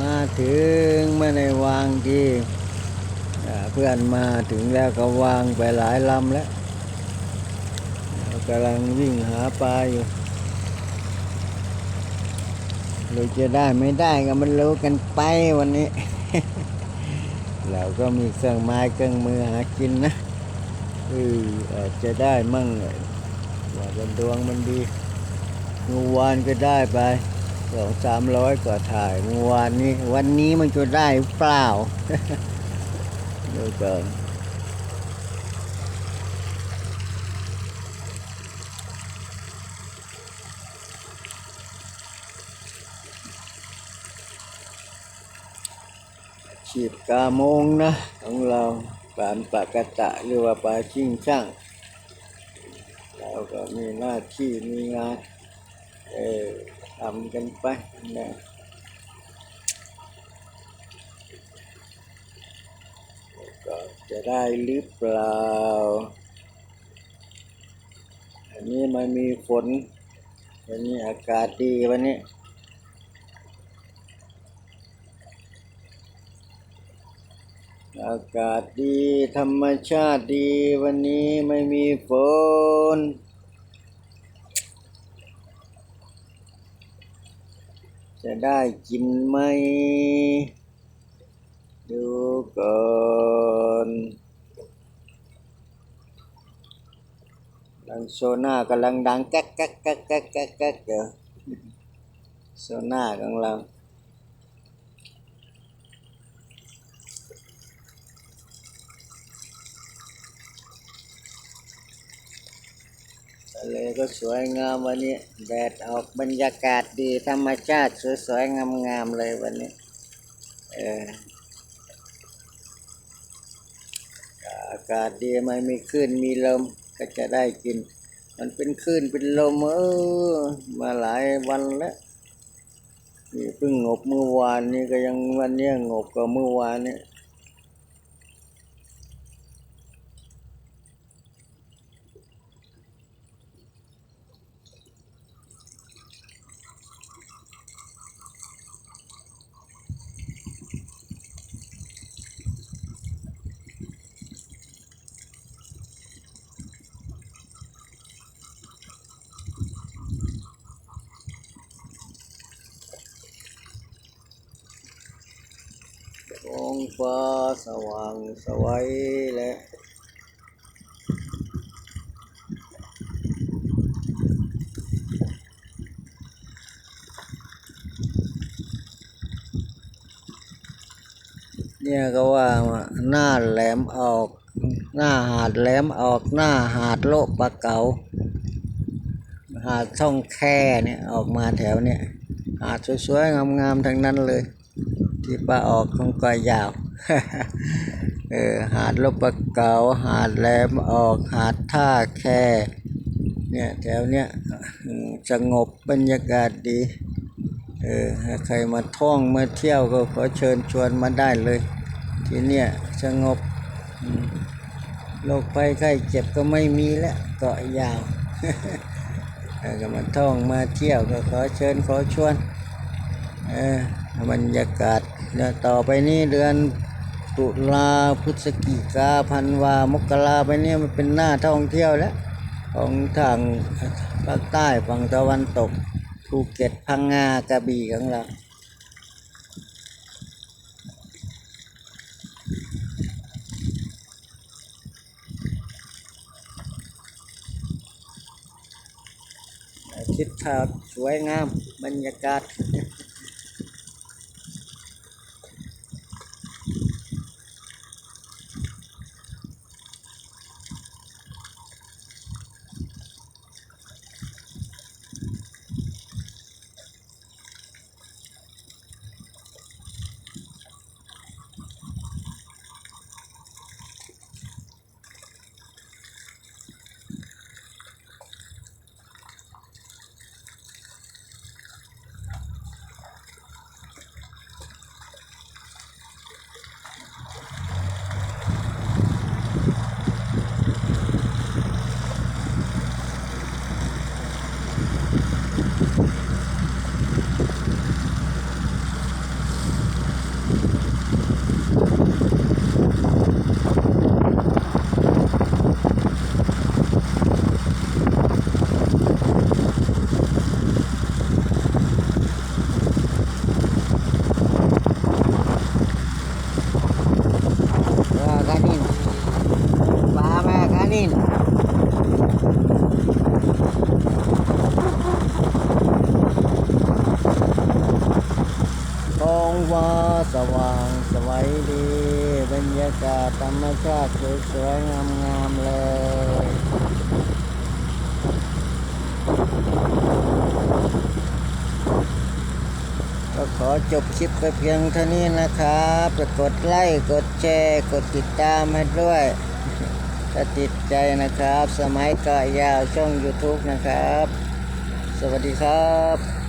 มาถึงไม่ในวางทีเพื่อนมาถึงแล้วก็วางไปหลายลำแล้วกำลังวิ่งหาปลาอยู่เราจะได้ไม่ได้ก็มันรู้กันไปวันนี้ เราก็มีเครื่องไม้เครื่องมือหากินนะเอออาจจะได้มั่งว่ากันดวงมันดีเมื่อวานก็ได้ไป สองสามร้อยกว่าถ่ายเมื่อวานนี้ วันนี้มันจะได้เปล่าดูก่อนฉีดกาโมงนะของเราปานปากกะตะหรือว่าปลาชิงช่าง เราก็มีหน้าที่มีงานเออ ทำกันไปนะก็จะได้หรือเปล่า อันนี้มันมีฝน วันนี้อากาศดีวันนี้อากาศดีธรรมชาติดีวันนี้ไม่มีฝน จะได้กินไหม ดูก่อนดังโซน่ากำลังดังแก๊กแก๊กแก๊กแก๊กแก๊กแก๊กเดี๋ยวโซน่าของเรา เลก็สวยงามวันนี้ แดดออกบรรยากาศดีธรรมชาติสวยๆงามๆเลยวันนี้ เอออากาศดีไม่มีคลื่นมีลมก็จะได้กิน มันเป็นคลื่นเป็นลมเออมาหลายวันแล้วนี่เพิ่งงบเมื่อวานนี่ก็ยังวันนี้งบกว่าเมื่อวานนี่ ฟ้าสว่างสวัยและเนี่ยก็ว่าหน้าแหลมออก หน้าหาดแหลมออกหน้าหาดโลกปลาเก๋าหาดช่องแค่เนี่ยออกมาแถวเนี่ยหาดสวยๆงามๆทั้งนั้นเลย ที่ปลาออกของก็ยาว เออหาดลบปะเกาหาดแหลมออกหาดท่าแค่เนี่ยแถวเนี้ยสงบบรรยากาศดีเออใครมาท่องมาเที่ยวก็ขอเชิญชวนมาได้เลย ที่เนี่ยสงบโรคภัยไข้เจ็บก็ไม่มีแล้วเกาะยาวก็มาท่องมาเที่ยวก็ขอเชิญขอชวนเออ บรรยากาศเดี๋ยวต่อไปนี้เดือนตุลาพฤศจิกาพันวามกราไปเนี่ยมันเป็นหน้าท่องเที่ยวแล้ว ของทางภาคใต้ฝั่งตะวันตกภูเก็ตพังงากระบี่ของเราทิศทางสวยงามบรรยากาศ รรมชาติสวยๆงามๆเลยก็ขอจบคลิปไปเพียงเท่านี้นะครับจะกดไลค์กดแชร์ กดติดตามให้ด้วยถ้าติดใจนะครับ สมัยก่อยาวช่อง YouTube นะครับ สวัสดีครับ